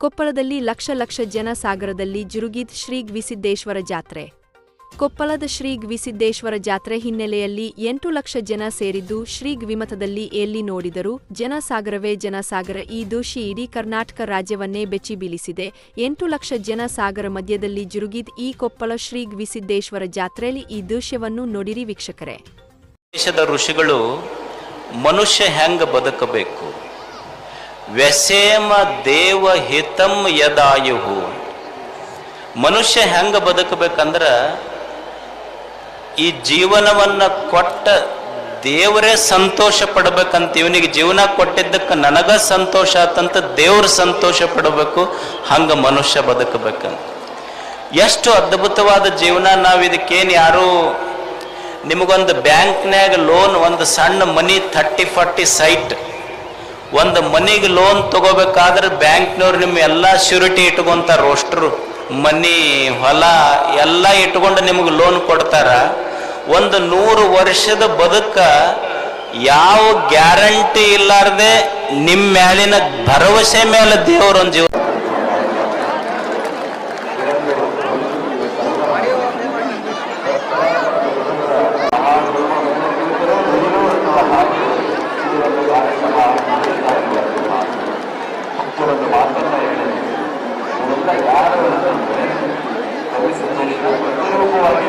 ಕೊಪ್ಪಳದಲ್ಲಿ ಲಕ್ಷ ಲಕ್ಷ ಜನ ಸಾಗರದಲ್ಲಿ ಜುರುಗಿದ್ ಶ್ರೀ ಗ್ವಿಸಿದ್ದೇಶ್ವರ ಜಾತ್ರೆ. ಕೊಪ್ಪಳದ ಶ್ರೀ ಗ್ವಿಸಿದ್ದೇಶ್ವರ ಜಾತ್ರೆ ಹಿನ್ನೆಲೆಯಲ್ಲಿ ಎಂಟು ಲಕ್ಷ ಜನ ಸೇರಿದ್ದು ಶ್ರೀ ಗ್ವಿಮತದಲ್ಲಿ ಎಲ್ಲಿ ನೋಡಿದರೂ ಜನಸಾಗರವೇ ಜನಸಾಗರ ಈ ದೋಷಿ ಇಡೀ ಕರ್ನಾಟಕ ರಾಜ್ಯವನ್ನೇ ಬೆಚ್ಚಿ ಬೀಳಿಸಿದೆ. ಎಂಟು ಲಕ್ಷ ಜನ ಸಾಗರ ಮಧ್ಯದಲ್ಲಿ ಜುರುಗಿದ್ ಈ ಕೊಪ್ಪಳ ಶ್ರೀ ಗ್ವಿಸಿದ್ದೇಶ್ವರ ಜಾತ್ರೆಯಲ್ಲಿ ಈ ದೃಶ್ಯವನ್ನು ನೋಡಿರಿ ವೀಕ್ಷಕರೇ. ದೇಶದ ಋಷಿಗಳು ಮನುಷ್ಯ ಹೆಂಗ ಬದುಕಬೇಕು? ವ್ಯಸೇಮ ದೇವ ಹಿತಂ ಯದಾಯುಹು. ಮನುಷ್ಯ ಹೆಂಗ ಬದುಕಬೇಕಂದ್ರ ಈ ಜೀವನವನ್ನ ಕೊಟ್ಟ ದೇವರೇ ಸಂತೋಷ ಪಡ್ಬೇಕಂತ, ಇವನಿಗೆ ಜೀವನ ಕೊಟ್ಟಿದ್ದಕ್ಕೆ ನನಗ ಸಂತೋಷ ಆತಂತ ದೇವ್ರ ಸಂತೋಷ ಪಡಬೇಕು, ಹಂಗ ಮನುಷ್ಯ ಬದುಕಬೇಕಂತ. ಎಷ್ಟು ಅದ್ಭುತವಾದ ಜೀವನ ನಾವು ಇದಕ್ಕೇನು ಯಾರು ನಿಮಗೊಂದು ಬ್ಯಾಂಕ್ನ್ಯಾಗ ಲೋನ್, ಒಂದು ಸಣ್ಣ ಮನಿ, ಥರ್ಟಿ ಫಾರ್ಟಿ ಸೈಟ್ ಒಂದು ಮನಿಗೆ ಲೋನ್ ತಗೋಬೇಕಾದ್ರೆ ಬ್ಯಾಂಕ್ನವ್ರು ನಿಮ್ಮ ಎಲ್ಲ ಶ್ಯೂರಿಟಿ ಇಟ್ಕೊಂತಾರ ರೋಸ್ಟ್ರು ಮನಿ, ಹೊಲ ಎಲ್ಲ ಇಟ್ಕೊಂಡು ನಿಮಗೆ ಲೋನ್ ಕೊಡ್ತಾರ. ಒಂದು ನೂರು ವರ್ಷದ ಬದುಕ ಯಾವ ಗ್ಯಾರಂಟಿ ಇಲ್ಲಾರ್ದೆ ನಿಮ್ಮ ಮ್ಯಾಲಿನ ಭರವಸೆ ಮೇಲೆ ದೇವರೊಂದು ಜೀವ ಅಂತ ಯಾರು ಭವಿಷ್ಯದಲ್ಲಿ ಅಪರೂಪವಾಗಿ